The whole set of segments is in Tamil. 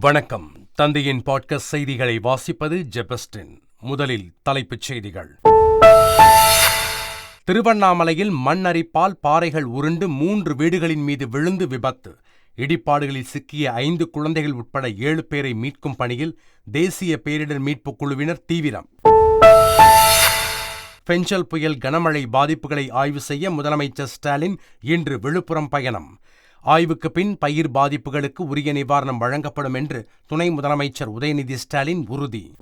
வணக்கம். தந்தையின் பாட்காஸ்ட் செய்திகளை வாசிப்பது ஜெபஸ்டின். முதலில் தலைப்புச் செய்திகள். திருவண்ணாமலையில் மண் அரிப்பால் பாறைகள் உருண்டு மூன்று வீடுகளின் மீது விழுந்து விபத்து. இடிபாடுகளில் சிக்கிய ஐந்து குழந்தைகள் உட்பட ஏழு பேரை மீட்கும் பணியில் தேசிய பேரிடர் மீட்புக் குழுவினர் தீவிரம். பெஞ்சல் புயல் கனமழை பாதிப்புகளை ஆய்வு செய்ய முதலமைச்சர் ஸ்டாலின் இன்று விழுப்புரம் பயணம். ஆய்வுக்கு பின் பயிர் பாதிப்புகளுக்கு உரிய நிவாரணம் வழங்கப்படும் என்று துணை முதலமைச்சர் உதயநிதி ஸ்டாலின் உறுதி.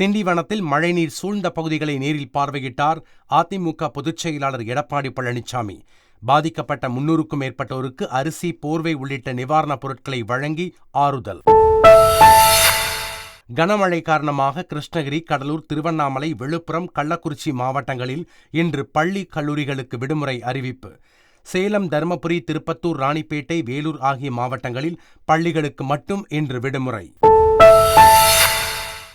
திண்டிவனத்தில் மழைநீர் சூழ்ந்த பகுதிகளை நேரில் பார்வையிட்டார் அதிமுக பொதுச் செயலாளர் எடப்பாடி பழனிசாமி பாதிக்கப்பட்ட முன்னூறுக்கும் மேற்பட்டோருக்கு அரிசி போர்வை உள்ளிட்ட நிவாரணப் பொருட்களை வழங்கி ஆறுதல். கனமழை காரணமாக கிருஷ்ணகிரி கடலூர் திருவண்ணாமலை விழுப்புரம் கள்ளக்குறிச்சி மாவட்டங்களில் இன்று பள்ளி கல்லூரிகளுக்கு விடுமுறை அறிவிப்பு. சேலம் தருமபுரி திருப்பத்தூர் ராணிப்பேட்டை வேலூர் ஆகிய மாவட்டங்களில் பள்ளிகளுக்கு மட்டும் இன்று விடுமுறை.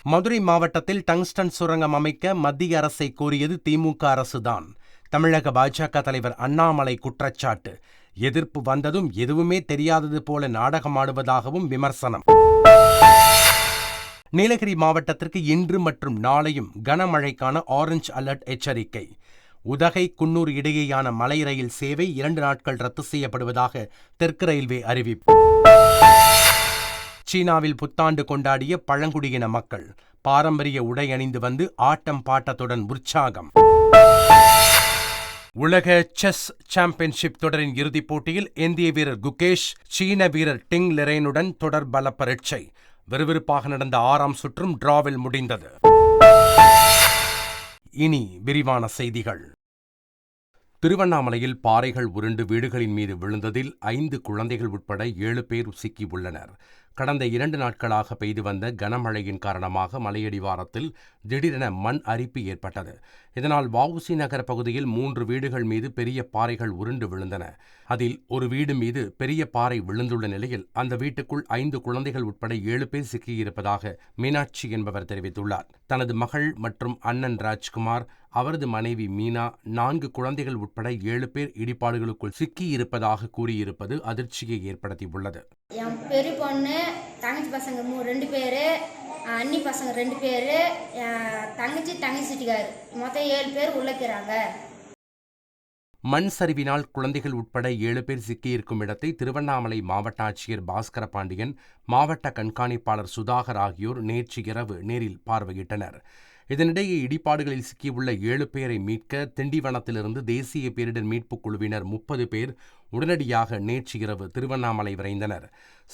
மதுரை மாவட்டத்தில் டங்ஸ்டன் சுரங்கம் அமைக்க மத்திய அரசை கோரியது திமுக அரசுதான். தமிழக பாஜக தலைவர் அண்ணாமலை குற்றச்சாட்டு. எதிர்ப்பு வந்ததும் எதுவுமே தெரியாதது போல நாடகமாடுவதாகவும் விமர்சனம். நீலகிரி மாவட்டத்திற்கு இன்று மற்றும் நாளையும் கனமழைக்கான ஆரஞ்ச் அலர்ட் எச்சரிக்கை. உதகை குன்னூர் இடையேயான மலை ரயில் சேவை இரண்டு நாட்கள் ரத்து செய்யப்படுவதாக தெற்கு ரயில்வே அறிவிப்பு. சீனாவில் புத்தாண்டு கொண்டாடிய பழங்குடியின மக்கள் பாரம்பரிய உடை அணிந்து வந்து ஆட்டம் பாட்டத்துடன் உற்சாகம். உலக செஸ் சாம்பியன்ஷிப் தொடரின் இறுதிப் போட்டியில் இந்திய வீரர் குகேஷ் சீன வீரர் டிங் லெரேனுடன் தொடர் பல பரீட்சை விறுவிறுப்பாக நடந்த ஆறாம் சுற்றும் டிராவில் முடிந்தது. இனி விரிவான செய்திகள். திருவண்ணாமலையில் பாறைகள் உருண்டு வீடுகளின் மீது விழுந்ததில் ஐந்து குழந்தைகள் உட்பட ஏழு பேர் சிக்கியுள்ளனர் கடந்த இரண்டு நாட்களாக பெய்து வந்த கனமழையின் காரணமாக மலையடிவாரத்தில் திடீரென மண் அரிப்பு ஏற்பட்டது. இதனால் வவுசி நகர பகுதியில் மூன்று வீடுகள் மீது பெரிய பாறைகள் உருண்டு விழுந்தன. அதில் ஒரு வீடு மீது பெரிய பாறை விழுந்துள்ள நிலையில் அந்த வீட்டுக்குள் ஐந்து குழந்தைகள் உட்பட ஏழு பேர் சிக்கியிருப்பதாக மீனாட்சி என்பவர் தெரிவித்துள்ளார். தனது மகள் மற்றும் அண்ணன் ராஜ்குமார் அவரது மனைவி மீனா நான்கு குழந்தைகள் உட்பட ஏழு பேர் இடிபாடுகளுக்குள் சிக்கியிருப்பதாக கூறியிருப்பது அதிர்ச்சியை ஏற்படுத்தியுள்ளது. என் பெரிய பொண்ணு தங்கச்சி பசங்க மூ ரெண்டு பேர் அண்ணி பசங்க ரெண்டு பேர் தங்கச்சி தங்கச்சி மொத்தம் ஏழு பேர் உள்ளக்கிறாங்க மண் சரிவினால் குழந்தைகள் உட்பட ஏழு பேர் சிக்கியிருக்கும் இடத்தை திருவண்ணாமலை மாவட்ட ஆட்சியர் பாஸ்கர பாண்டியன் மாவட்ட கண்காணிப்பாளர் சுதாகர் ஆகியோர் நேற்று இரவு நேரில் பார்வையிட்டனர். இதனிடையே இடிபாடுகளில் சிக்கியுள்ள ஏழு பேரை மீட்க திண்டிவனத்திலிருந்து தேசிய பேரிடர் மீட்புக் குழுவினர் முப்பது பேர் உடனடியாக நேற்று இரவு திருவண்ணாமலை விரைந்தனர்.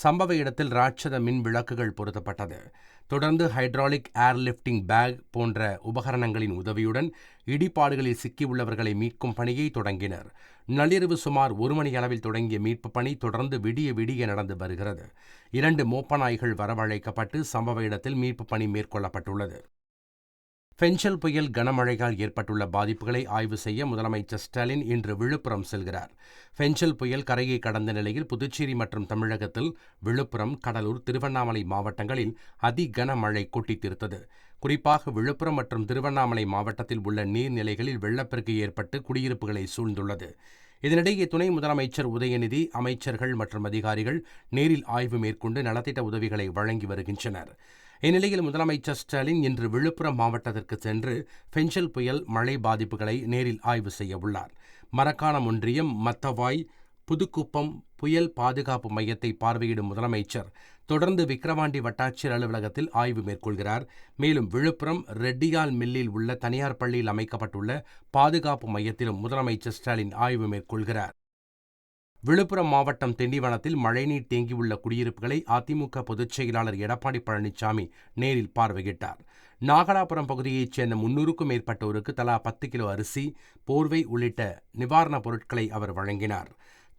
சம்பவ இடத்தில் ராட்சத மின் விளக்குகள் பொருத்தப்பட்டது. தொடர்ந்து ஹைட்ராலிக் ஏர்லிப்டிங் பேக் போன்ற உபகரணங்களின் உதவியுடன் இடிபாடுகளில் சிக்கியுள்ளவர்களை மீட்கும் பணியை தொடங்கினர். நள்ளிரவு சுமார் ஒரு மணி அளவில் தொடங்கிய மீட்பு பணி தொடர்ந்து விடிய விடிய நடந்து வருகிறது. இரண்டு மோப்ப நாய்கள் வரவழைக்கப்பட்டு சம்பவ இடத்தில் மீட்பு பணி மேற்கொள்ளப்பட்டுள்ளது. பெஞ்சல் புயல் கனமழையால் ஏற்பட்டுள்ள பாதிப்புகளை ஆய்வு செய்ய முதலமைச்சர் ஸ்டாலின் இன்று விழுப்புரம் செல்கிறார். பெஞ்சல் புயல் கரையை கடந்த நிலையில் புதுச்சேரி மற்றும் தமிழகத்தில் விழுப்புரம் கடலூர் திருவண்ணாமலை மாவட்டங்களில் அதி கனமழை கொட்டி தீர்த்தது குறிப்பாக விழுப்புரம் மற்றும் திருவண்ணாமலை மாவட்டத்தில் உள்ள நீர்நிலைகளில் வெள்ளப்பெருக்கு ஏற்பட்டு குடியிருப்புகளை சூழ்ந்துள்ளது. இதனிடையே துணை முதலமைச்சர் உதயநிதி அமைச்சர்கள் மற்றும் அதிகாரிகள் நேரில் ஆய்வு மேற்கொண்டு நலத்திட்ட உதவிகளை வழங்கி வருகின்றனர். இந்நிலையில் முதலமைச்சர் ஸ்டாலின் இன்று விழுப்புரம் மாவட்டத்திற்கு சென்று பெஞ்சல் புயல் மழை பாதிப்புகளை நேரில் ஆய்வு செய்ய உள்ளார். மரக்காணம் ஒன்றியம் மத்தவாய் புதுக்குப்பம் புயல் பாதுகாப்பு மையத்தை பார்வையிடும் முதலமைச்சர் தொடர்ந்து விக்கிரவாண்டி வட்டாட்சியர் அலுவலகத்தில் ஆய்வு மேற்கொள்கிறார். மேலும் விழுப்புரம் ரெட்டியால் மில்லில் உள்ள தனியார் பள்ளியில் அமைக்கப்பட்டுள்ள பாதுகாப்பு மையத்திலும் முதலமைச்சர் ஸ்டாலின் ஆய்வு மேற்கொள்கிறார். விழுப்புரம் மாவட்டம் திண்டிவனத்தில் மழைநீர் தேங்கியுள்ள குடியிருப்புகளை அதிமுக பொதுச் செயலாளர் எடப்பாடி பழனிசாமி நேரில் பார்வையிட்டார். நாகலாபுரம் பகுதியைச் சேர்ந்த முன்னூறுக்கும் மேற்பட்டோருக்கு தலா பத்து கிலோ அரிசி போர்வை உள்ளிட்ட நிவாரணப் பொருட்களை அவர் வழங்கினார்.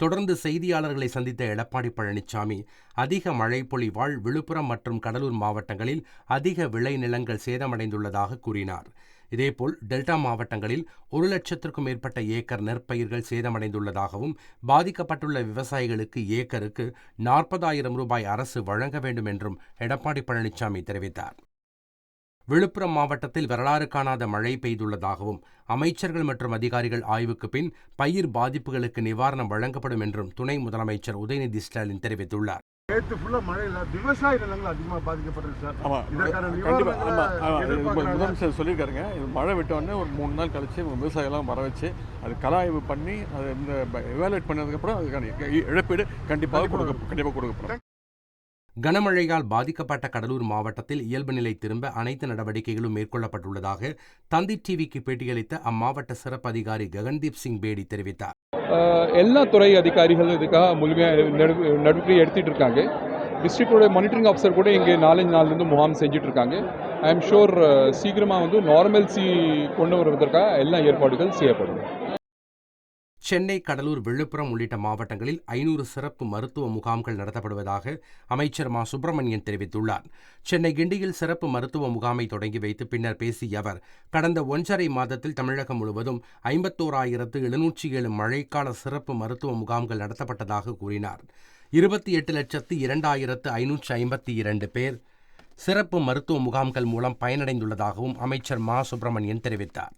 தொடர்ந்து செய்தியாளர்களை சந்தித்த எடப்பாடி பழனிசாமி அதிக மழை பொழிவால் விழுப்புரம் மற்றும் கடலூர் மாவட்டங்களில் அதிக விளைநிலங்கள் சேதமடைந்துள்ளதாக கூறினார். இதேபோல் டெல்டா மாவட்டங்களில் ஒரு லட்சத்திற்கும் மேற்பட்ட ஏக்கர் நெற்பயிர்கள் சேதமடைந்துள்ளதாகவும் பாதிக்கப்பட்டுள்ள விவசாயிகளுக்கு ஏக்கருக்கு நாற்பதாயிரம் ரூபாய் அரசு வழங்க வேண்டும் என்றும் எடப்பாடி பழனிசாமி தெரிவித்தார். விழுப்புரம் மாவட்டத்தில் வரலாறு காணாத மழை பெய்துள்ளதாகவும் அமைச்சர்கள் மற்றும் அதிகாரிகள் ஆய்வுக்கு பின் பயிர் பாதிப்புகளுக்கு நிவாரணம் வழங்கப்படும் என்றும் துணை முதலமைச்சர் உதயநிதி ஸ்டாலின் தெரிவித்துள்ளார். நேற்று ஃபுல்லா மழையில விவசாய நிலங்கள் அதிகமா பாதிக்கப்பட்டிருக்கு சார். ஆமா. இதற்கான கண்டிப்பா. ஆமா. ஆமா. நிவாரணங்களை இது எதிர்பார்க்கறாங்க. முதலமைச்சர் சொல்லியிருக்காருங்க. இது மழை விட்ட உடனே ஒரு மூணு நாள் கழிச்சு இவங்க விவசாயிகள்லாம் வர வச்சு அது கலாய்வு பண்ணி அதை இந்த எவாலுவேட் பண்ணதுக்கப்புறம் அதுக்கான இழப்பீடு கண்டிப்பாக கொடுக்க கண்டிப்பாக கொடுக்கப்படும். கனமழையால் பாதிக்கப்பட்ட கடலூர் மாவட்டத்தில் இயல்பு நிலை திரும்ப அனைத்து நடவடிக்கைகளும் மேற்கொள்ளப்பட்டுள்ளதாக தந்தி டிவிக்கு பேட்டியளித்த அம்மாவட்ட சிறப்பு அதிகாரி ககன்தீப் சிங் பேடி தெரிவித்தார். எல்லா துறை அதிகாரிகளும் இதுக்காக முழுமையாக நடவடிக்கை எடுத்துகிட்டு இருக்காங்க. டிஸ்ட்ரிக்டோட மானிட்டரிங் ஆஃபீஸர் கூட இங்கே நாலஞ்சு நாள்லேருந்து முகாம் செஞ்சுட்டு இருக்காங்க. ஐ எம் ஷூர் சீக்கிரமாக வந்து நார்மல்சி கொண்டு வருவதற்காக எல்லா ஏற்பாடுகள் செய்யப்படும். சென்னை கடலூர் விழுப்புரம் உள்ளிட்ட மாவட்டங்களில் ஐநூறு சிறப்பு மருத்துவ முகாம்கள் நடத்தப்படுவதாக அமைச்சர் மா. சுப்பிரமணியன் தெரிவித்துள்ளார். சென்னை கிண்டியில் சிறப்பு மருத்துவ முகாமை தொடங்கி வைத்து பின்னர் பேசிய அவர் கடந்த ஒன்றரை மாதத்தில் தமிழகம் முழுவதும் ஐம்பத்தோராயிரத்து எழுநூற்றி ஏழு மழைக்கால சிறப்பு மருத்துவ முகாம்கள் நடத்தப்பட்டதாக கூறினார். இருபத்தி எட்டு லட்சத்து இரண்டாயிரத்து ஐநூற்று ஐம்பத்தி இரண்டு பேர் சிறப்பு மருத்துவ முகாம்கள் மூலம் பயனடைந்துள்ளதாகவும் அமைச்சர் மா. சுப்பிரமணியன் தெரிவித்தார்.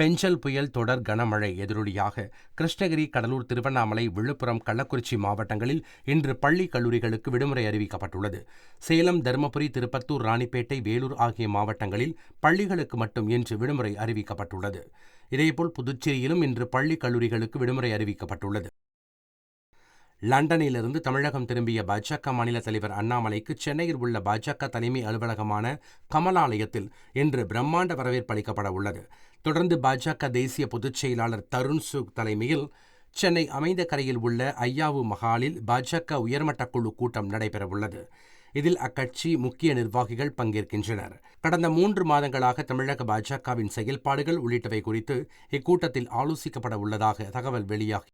ஃபெஞ்சல் புயல் தொடர் கனமழை எதிரொலியாக கிருஷ்ணகிரி கடலூர் திருவண்ணாமலை விழுப்புரம் கள்ளக்குறிச்சி மாவட்டங்களில் இன்று பள்ளி கல்லூரிகளுக்கு விடுமுறை அறிவிக்கப்பட்டுள்ளது. சேலம் தருமபுரி திருப்பத்தூர் ராணிப்பேட்டை வேலூர் ஆகிய மாவட்டங்களில் பள்ளிகளுக்கு மட்டும் இன்று விடுமுறை அறிவிக்கப்பட்டுள்ளது. இதேபோல் புதுச்சேரியிலும் இன்று பள்ளி கல்லூரிகளுக்கு விடுமுறை அறிவிக்கப்பட்டுள்ளது. லண்டனிலிருந்து தமிழகம் திரும்பிய பாஜக மாநில தலைவர் அண்ணாமலைக்கு சென்னையில் உள்ள பாஜக தலைமை அலுவலகமான கமலாலயத்தில் இன்று பிரம்மாண்ட வரவேற்பு அளிக்கப்பட உள்ளது தொடர்ந்து பாஜக தேசிய பொதுச் செயலாளர் தருண் சுக் தலைமையில் சென்னை அமைந்த கரையில் உள்ள ஐயாவு மஹாலில் பாஜக உயர்மட்ட குழு கூட்டம் நடைபெறவுள்ளது. இதில் அக்கட்சி முக்கிய நிர்வாகிகள் பங்கேற்கின்றனர். கடந்த மூன்று மாதங்களாக தமிழக பாஜகவின் செயல்பாடுகள் உள்ளிட்டவை குறித்து இக்கூட்டத்தில் ஆலோசிக்கப்பட உள்ளதாக தகவல் வெளியாகி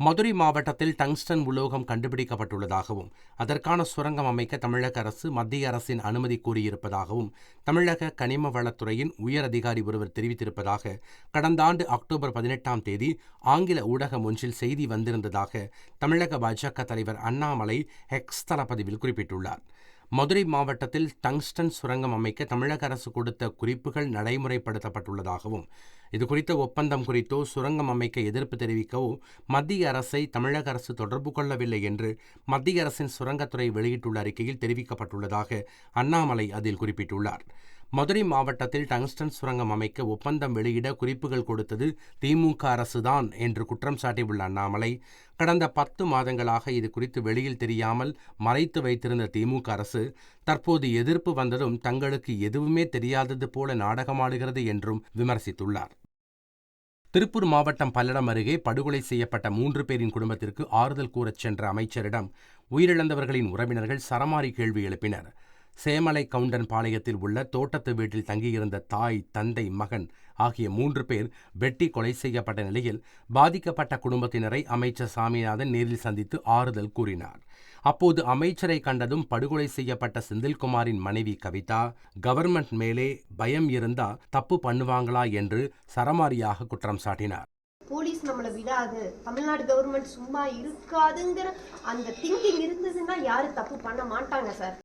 மதுரை மாவட்டத்தில் டங்ஸ்டன் உலோகம் கண்டுபிடிக்கப்பட்டுள்ளதாகவும் அதற்கான சுரங்கம் அமைக்க தமிழக அரசு மத்திய அரசின் அனுமதி கோரியிருப்பதாகவும் தமிழக கனிம வளத்துறையின் உயர் அதிகாரி ஒருவர் தெரிவித்திருப்பதாக கடந்த ஆண்டு அக்டோபர் பதினெட்டாம் தேதி ஆங்கில ஊடகம் ஒன்றில் செய்தி வந்திருந்ததாக தமிழக பாஜக தலைவர் அண்ணாமலை எக்ஸ் பதிவில் குறிப்பிட்டுள்ளார். மதுரை மாவட்டத்தில் டங்ஸ்டன் சுரங்கம் அமைக்க தமிழக அரசு கொடுத்த குறிப்புகள் நடைமுறைப்படுத்தப்பட்டுள்ளதாகவும் இதுகுறித்த ஒப்பந்தம் குறித்தோ சுரங்கம் அமைக்க எதிர்ப்பு தெரிவிக்கவோ மத்திய அரசை தமிழக அரசு தொடர்பு கொள்ளவில்லை என்று மத்திய அரசின் சுரங்கத்துறை வெளியிட்டுள்ள அறிக்கையில் தெரிவிக்கப்பட்டுள்ளதாக அண்ணாமலை அதில் குறிப்பிட்டுள்ளார். மதுரை மாவட்டத்தில் டங்ஸ்டன் சுரங்கம் அமைக்க ஒப்பந்தம் வெளியிட குறிப்புகள் கொடுத்தது திமுக அரசுதான் என்று குற்றம் சாட்டியுள்ள அண்ணாமலை கடந்த பத்து மாதங்களாக இது குறித்து வெளியில் தெரியாமல் மறைத்து வைத்திருந்த திமுக அரசு தற்போது எதிர்ப்பு வந்ததும் தங்களுக்கு எதுவுமே தெரியாதது போல நாடகமாடுகிறது என்றும் விமர்சித்துள்ளார். திருப்பூர் மாவட்டம் பல்லடம் அருகே படுகொலை செய்யப்பட்ட மூன்று பேரின் குடும்பத்திற்கு ஆறுதல் கூறச் சென்ற அமைச்சரிடம் உயிரிழந்தவர்களின் உறவினர்கள் சரமாரி கேள்வி எழுப்பினர். சேமலை கவுண்டன் பாளையத்தில் உள்ள தோட்டத்து வீட்டில் தங்கியிருந்த தாய் தந்தை மகன் ஆகிய மூன்று பேர் வெட்டி கொலை செய்யப்பட்ட நிலையில் பாதிக்கப்பட்ட குடும்பத்தினரை அமைச்சர் சாமிநாதன் நேரில் சந்தித்து ஆறுதல் கூறினார். அப்போது அமைச்சரை கண்டதும் படுகொலை செய்யப்பட்ட செந்தில்குமாரின் மனைவி கவிதா கவர்மெண்ட் மேலே பயம் இருந்தா தப்பு பண்ணுவாங்களா என்று சரமாரியாக குற்றம் சாட்டினார். போலீஸ் நம்மளை விடாது. தமிழ்நாடு கவர்மெண்ட் சும்மா இருக்காதுங்கிற அந்த திங்கிங் இருந்ததுன்னா யாரும் தப்பு பண்ண மாட்டாங்க சார்.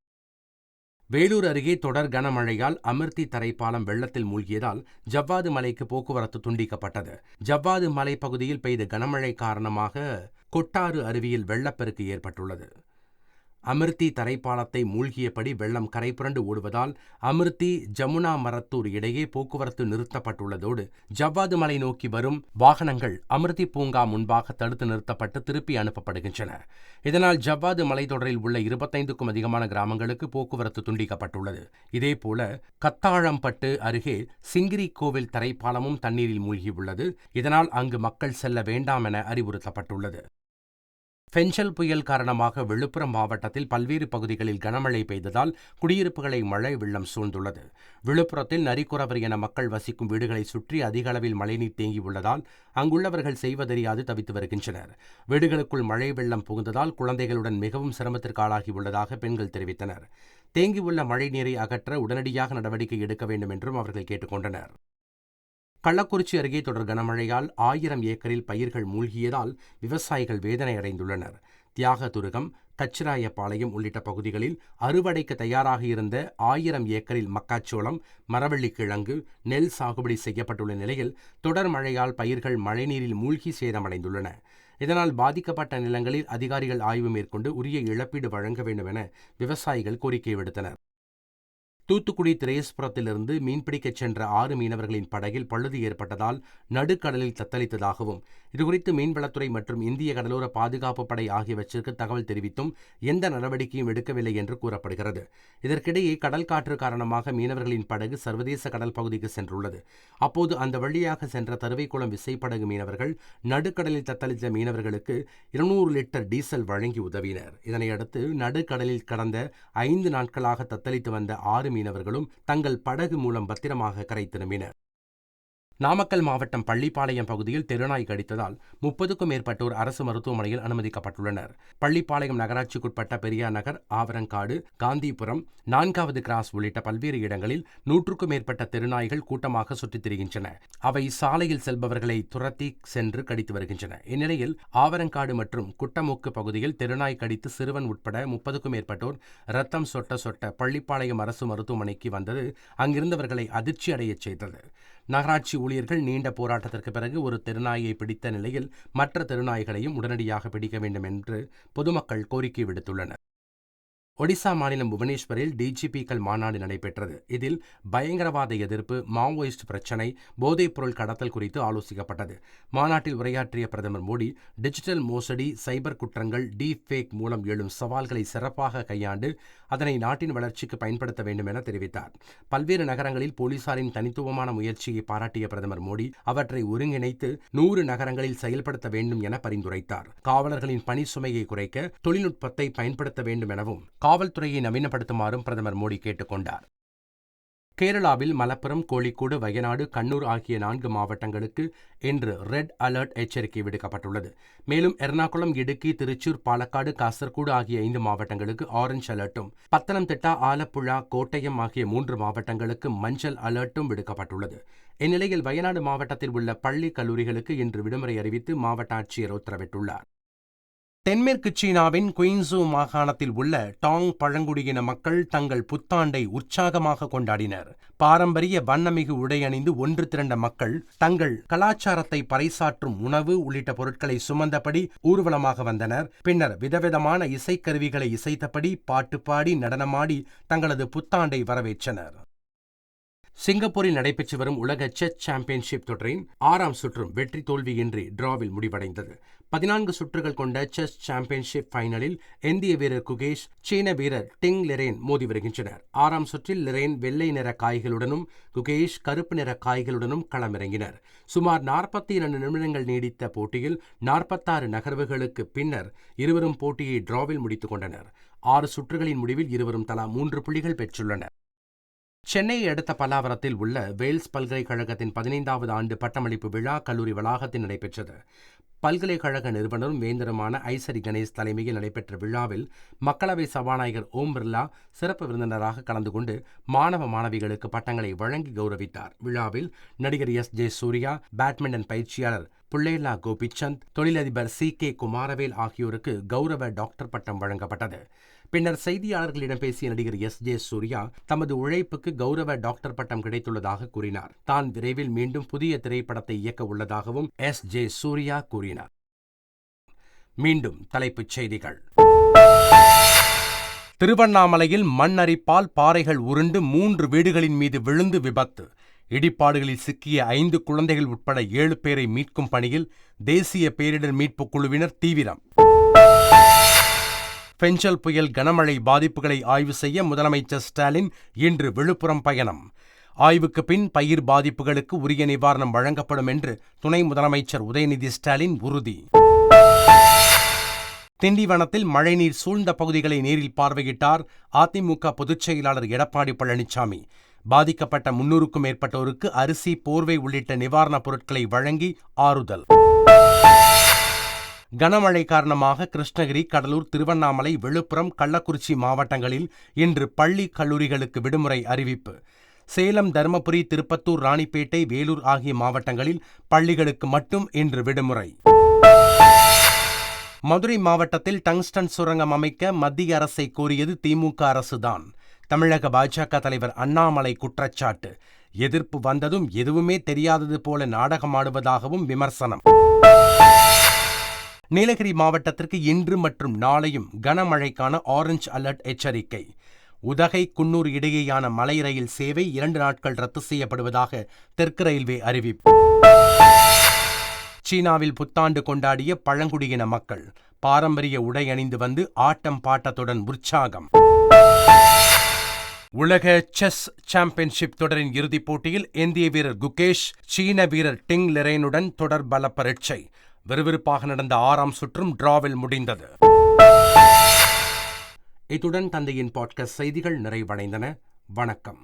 வேலூர் அருகே தொடர் கனமழையால் அமிர்தி தரைப்பாலம் வெள்ளத்தில் மூழ்கியதால் ஜவ்வாது மலைக்கு போக்குவரத்து துண்டிக்கப்பட்டது. ஜவ்வாது மலை பகுதியில் பெய்த கனமழை காரணமாக கொட்டாறு அருவியில் வெள்ளப்பெருக்கு ஏற்பட்டுள்ளது. அமிர்தி தரைப்பாலத்தை மூழ்கியபடி வெள்ளம் கரைபுரண்டு ஓடுவதால் அமிர்தி ஜமுனா மரத்தூர் இடையே போக்குவரத்து நிறுத்தப்பட்டுள்ளதோடு ஜவ்வாது மலை நோக்கி வரும் வாகனங்கள் அமிர்தி பூங்கா முன்பாக தடுத்து நிறுத்தப்பட்டு திருப்பி அனுப்பப்படுகின்றன. இதனால் ஜவ்வாது மலைத்தொடரில் உள்ள இருபத்தைந்துக்கும் அதிகமான கிராமங்களுக்கு போக்குவரத்து துண்டிக்கப்பட்டுள்ளது. இதேபோல கத்தாழம்பட்டு அருகே சிங்கிரி கோவில் தரைப்பாலமும் தண்ணீரில் மூழ்கியுள்ளது. இதனால் அங்கு மக்கள் செல்ல வேண்டாம் என அறிவுறுத்தப்பட்டுள்ளது. ஃபென்ஷல் புயல் காரணமாக விழுப்புரம் மாவட்டத்தில் பல்வேறு பகுதிகளில் கனமழை பெய்ததால் குடியிருப்புகளை மழை வெள்ளம் சூழ்ந்துள்ளது. விழுப்புரத்தில் நரிக்குறவர் என மக்கள் வசிக்கும் வீடுகளை சுற்றி அதிக அளவில் மழைநீர் தேங்கியுள்ளதால் அங்குள்ளவர்கள் செய்வதறியாது தவித்து வருகின்றனர். வீடுகளுக்குள் மழை வெள்ளம் புகுந்ததால் குழந்தைகளுடன் மிகவும் சிரமத்திற்கு ஆளாகியுள்ளதாக பெண்கள் தெரிவித்தனர். தேங்கியுள்ள மழைநீரை அகற்ற உடனடியாக நடவடிக்கை எடுக்க வேண்டும் என்றும் அவர்கள் கேட்டுக்கொண்டனர் கள்ளக்குறிச்சி அருகே தொடர் கனமழையால் ஆயிரம் ஏக்கரில் பயிர்கள் மூழ்கியதால் விவசாயிகள் வேதனை அடைந்துள்ளனர் தியாகதுருகம் கச்சிராயப்பாளையம் உள்ளிட்ட பகுதிகளில் அறுவடைக்கு தயாராக இருந்த ஆயிரம் ஏக்கரில் மக்காச்சோளம் மரவள்ளி கிழங்கு நெல் சாகுபடி செய்யப்பட்டுள்ள நிலையில் தொடர் மழையால் பயிர்கள் மழைநீரில் மூழ்கி சேதமடைந்துள்ளன. இதனால் பாதிக்கப்பட்ட நிலங்களில் அதிகாரிகள் ஆய்வு மேற்கொண்டு உரிய இழப்பீடு வழங்க வேண்டும் என விவசாயிகள் கோரிக்கை விடுத்தனர். தூத்துக்குடி திரேஸ்புரத்திலிருந்து மீன்பிடிக்கச் சென்ற ஆறு மீனவர்களின் படகில் பழுது ஏற்பட்டதால் நடுக்கடலில் தத்தளித்ததாகவும் இதுகுறித்து மீன்வளத்துறை மற்றும் இந்திய கடலோர பாதுகாப்பு படை ஆகியவற்றிற்கு தகவல் தெரிவித்தும் எந்த நடவடிக்கையும் எடுக்கவில்லை என்று கூறப்படுகிறது. இதற்கிடையே கடல் காற்று காரணமாக மீனவர்களின் படகு சர்வதேச கடல் பகுதிக்கு சென்றுள்ளது. அப்போது அந்த வழியாக சென்ற தருவைக்குளம் விசைப்படகு மீனவர்கள் நடுக்கடலில் தத்தளித்த மீனவர்களுக்கு இருநூறு லிட்டர் டீசல் வழங்கி உதவினர். இதனையடுத்து நடுக்கடலில் கடந்த ஐந்து நாட்களாக தத்தளித்து வந்த ஆறு மீனவர்களும் தங்கள் படகு மூலம் பத்திரமாக கரை திரும்பினர். நாமக்கல் மாவட்டம் பள்ளிப்பாளையம் பகுதியில் தெருநாய் கடித்ததால் முப்பதுக்கும் மேற்பட்டோர் அரசு மருத்துவமனையில் அனுமதிக்கப்பட்டுள்ளனர். பள்ளிப்பாளையம் நகராட்சிக்குட்பட்ட பெரியார் நகர் ஆவரங்காடு காந்திபுரம் நான்காவது கிராஸ் உள்ளிட்ட பல்வேறு இடங்களில் நூற்றுக்கும் மேற்பட்ட தெருநாய்கள் கூட்டமாக சுற்றித் திரிகின்றன. அவை சாலையில் செல்பவர்களை துரத்தி சென்று கடித்து வருகின்றன. இந்நிலையில் ஆவரங்காடு மற்றும் குட்டமுக்கு பகுதியில் தெருநாய் கடித்து சிறுவன் உட்பட முப்பதுக்கும் மேற்பட்டோர் ரத்தம் சொட்ட சொட்ட பள்ளிப்பாளையம் அரசு மருத்துவமனைக்கு வந்தது. அங்கிருந்தவர்களை அதிர்ச்சி அடையச் செய்தது. நகராட்சி ஊழியர்கள் நீண்ட போராட்டத்திற்கு பிறகு ஒரு தெருநாயை பிடித்த நிலையில் மற்ற தெருநாய்களையும் உடனடியாக பிடிக்க வேண்டும் என்று பொதுமக்கள் கோரிக்கை விடுத்துள்ளனர். ஒடிசா மாநிலம் புவனேஸ்வரில் டிஜிபிக்கள் மாநாடு நடைபெற்றது. இதில் பயங்கரவாத எதிர்ப்பு மாவோயிஸ்ட் பிரச்சினை போதைப்பொருள் கடத்தல் குறித்து ஆலோசிக்கப்பட்டது. மாநாட்டில் உரையாற்றிய பிரதமர் மோடி டிஜிட்டல் மோசடி சைபர் குற்றங்கள் டீப் ஃபேக் மூலம் எழும் சவால்களை சிறப்பாக கையாண்டு அதனை நாட்டின் வளர்ச்சிக்கு பயன்படுத்த வேண்டும் என தெரிவித்தார். பல்வேறு நகரங்களில் போலீசாரின் தனித்துவமான முயற்சியை பாராட்டிய பிரதமர் மோடி அவற்றை ஒருங்கிணைத்து நூறு நகரங்களில் செயல்படுத்த வேண்டும் என பரிந்துரைத்தார். காவலர்களின் பணி சுமையை குறைக்க தொழில்நுட்பத்தை பயன்படுத்த வேண்டும் எனவும் காவல்துறையை நவீனப்படுத்துமாறும் பிரதமர் மோடி கேட்டுக்கொண்டார். கேரளாவில் மலப்புரம் கோழிக்கோடு வயநாடு கண்ணூர் ஆகிய நான்கு மாவட்டங்களுக்கு இன்று ரெட் அலர்ட் எச்சரிக்கை விடுக்கப்பட்டுள்ளது. மேலும் எர்ணாகுளம் இடுக்கி திருச்சூர் பாலக்காடு காசர்கோடு ஆகிய ஐந்து மாவட்டங்களுக்கு ஆரஞ்ச் அலர்ட்டும் பத்தனம்திட்டா ஆலப்புழா கோட்டயம் ஆகிய மூன்று மாவட்டங்களுக்கு மஞ்சள் அலர்ட்டும் விடுக்கப்பட்டுள்ளது. இந்நிலையில் வயநாடு மாவட்டத்தில் உள்ள பள்ளி கல்லூரிகளுக்கு இன்று விடுமுறை அறிவித்து மாவட்ட ஆட்சியர் உத்தரவிட்டுள்ளார். தென்மேற்கு சீனாவின் குயின்சு மாகாணத்தில் உள்ள டாங் பழங்குடியின மக்கள் தங்கள் புத்தாண்டை உற்சாகமாக கொண்டாடினர். பாரம்பரிய வண்ணமிகு உடை அணிந்து ஒன்று திரண்ட மக்கள் தங்கள் கலாச்சாரத்தை பறைசாற்றும் உணவு உள்ளிட்ட பொருட்களை சுமந்தபடி ஊர்வலமாக வந்தனர். பின்னர் விதவிதமான இசைக்கருவிகளை இசைத்தபடி பாட்டு பாடி நடனமாடி தங்களது புத்தாண்டை வரவேற்றனர். சிங்கப்பூரில் நடைபெற்று வரும் உலக செஸ் சாம்பியன்ஷிப் தொடரின் ஆறாம் சுற்றும் வெற்றி தோல்வியின்றி டிராவில் முடிவடைந்தது. பதினான்கு சுற்றுகள் கொண்ட செஸ் சாம்பியன்ஷிப் ஃபைனலில் இந்திய வீரர் குகேஷ் சீன வீரர் டிங் லெரேன் மோதி வருகின்றனர். ஆறாம் சுற்றில் லெரேன் வெள்ளை நிற காய்களுடனும் குகேஷ் கருப்பு நிற காய்களுடனும் களமிறங்கினர். சுமார் நாற்பத்தி இரண்டு நிமிடங்கள் நீடித்த போட்டியில் நாற்பத்தாறு நகர்வுகளுக்கு பின்னர் இருவரும் போட்டியை டிராவில் முடித்துக் கொண்டனர். ஆறு சுற்றுகளின் முடிவில் இருவரும் தலா மூன்று புள்ளிகள் பெற்றுள்ளனர். சென்னையை அடுத்த பல்லாவரத்தில் உள்ள வேல்ஸ் பல்கலைக்கழகத்தின் பதினைந்தாவது ஆண்டு பட்டமளிப்பு விழா கல்லூரி வளாகத்தில் நடைபெற்றது. பல்கலைக்கழக நிறுவனரும் வேந்தருமான ஐசரி கணேஷ் தலைமையில் நடைபெற்ற விழாவில் மக்களவை சபாநாயகர் ஓம் பிர்லா சிறப்பு விருந்தினராக கலந்து கொண்டு மாணவ மாணவிகளுக்கு பட்டங்களை வழங்கி கௌரவித்தார். விழாவில் நடிகர் எஸ். ஜே. சூர்யா பேட்மிண்டன் பயிற்சியாளர் புள்ளேலா கோபிச்சந்த் தொழிலதிபர் சி. கே. குமாரவேல் ஆகியோருக்கு கௌரவ டாக்டர் பட்டம் வழங்கப்பட்டது. பின்னர் செய்தியாளர்களிடம் பேசிய நடிகர் எஸ். ஜே. சூர்யா தமது உழைப்புக்கு கௌரவ டாக்டர் பட்டம் கிடைத்துள்ளதாக கூறினார். தான் விரைவில் மீண்டும் புதிய திரைப்படத்தை இயக்க உள்ளதாகவும் எஸ். ஜே. சூர்யா கூறினார். மீண்டும் தலைப்புச் செய்திகள். திருவண்ணாமலையில் மண் அரிப்பால் பாறைகள் உருண்டு மூன்று வீடுகளின் மீது விழுந்து விபத்து. இடிபாடுகளில் சிக்கிய ஐந்து குழந்தைகள் உட்பட ஏழு பேரை மீட்கும் பணியில் தேசிய பேரிடர் மீட்புக் குழுவினர் தீவிரம். பெஞ்சல் புயல் கனமழை பாதிப்புகளை ஆய்வு செய்ய முதலமைச்சர் ஸ்டாலின் இன்று விழுப்புரம் பயணம். ஆய்வுக்கு பின் பயிர் பாதிப்புகளுக்கு உரிய நிவாரணம் வழங்கப்படும் என்று துணை முதலமைச்சர் உதயநிதி ஸ்டாலின் உறுதி. திண்டிவனத்தில் மழைநீர் சூழ்ந்த பகுதிகளை நேரில் பார்வையிட்டார் அதிமுக பொதுச் செயலாளர் எடப்பாடி பழனிசாமி பாதிக்கப்பட்ட முன்னூறுக்கும் மேற்பட்டோருக்கு அரிசி போர்வை உள்ளிட்ட நிவாரணப் பொருட்களை வழங்கி ஆறுதல். கனமழை காரணமாக கிருஷ்ணகிரி கடலூர் திருவண்ணாமலை விழுப்புரம் கள்ளக்குறிச்சி மாவட்டங்களில் இன்று பள்ளி கல்லூரிகளுக்கு விடுமுறை அறிவிப்பு. சேலம் தருமபுரி திருப்பத்தூர் ராணிப்பேட்டை வேலூர் ஆகிய மாவட்டங்களில் பள்ளிகளுக்கு மட்டும் இன்று விடுமுறை. மதுரை மாவட்டத்தில் டங்ஸ்டன் சுரங்கம் அமைக்க மத்திய அரசை கோரியது திமுக அரசுதான். தமிழக பாஜக தலைவர் அண்ணாமலை குற்றச்சாட்டு. எதிர்ப்பு வந்ததும் எதுவுமே தெரியாதது போல நாடகமாடுவதாகவும் விமர்சனம். நீலகிரி மாவட்டத்திற்கு இன்று மற்றும் நாளையும் கனமழைக்கான ஆரஞ்ச் அலர்ட் எச்சரிக்கை. உதகை குன்னூர் இடையேயான மலை ரயில் சேவை இரண்டு நாட்கள் ரத்து செய்யப்படுவதாக தெற்கு ரயில்வே அறிவிப்பு. சீனாவில் புத்தாண்டு கொண்டாடிய பழங்குடியின மக்கள் பாரம்பரிய உடை அணிந்து வந்து ஆட்டம் பாட்டத்துடன் உற்சாகம். உலக செஸ் சாம்பியன்ஷிப் தொடரின் இறுதிப் போட்டியில் இந்திய வீரர் குகேஷ் சீன வீரர் டிங் லெரேனுடன் தொடர் பல பரீட்சை விறுவிறுப்பாக நடந்த ஆறாம் சுற்றும் டிராவில் முடிந்தது. இத்துடன் தந்தையின் பாட்காஸ்ட் செய்திகள் நிறைவடைந்தன. வணக்கம்.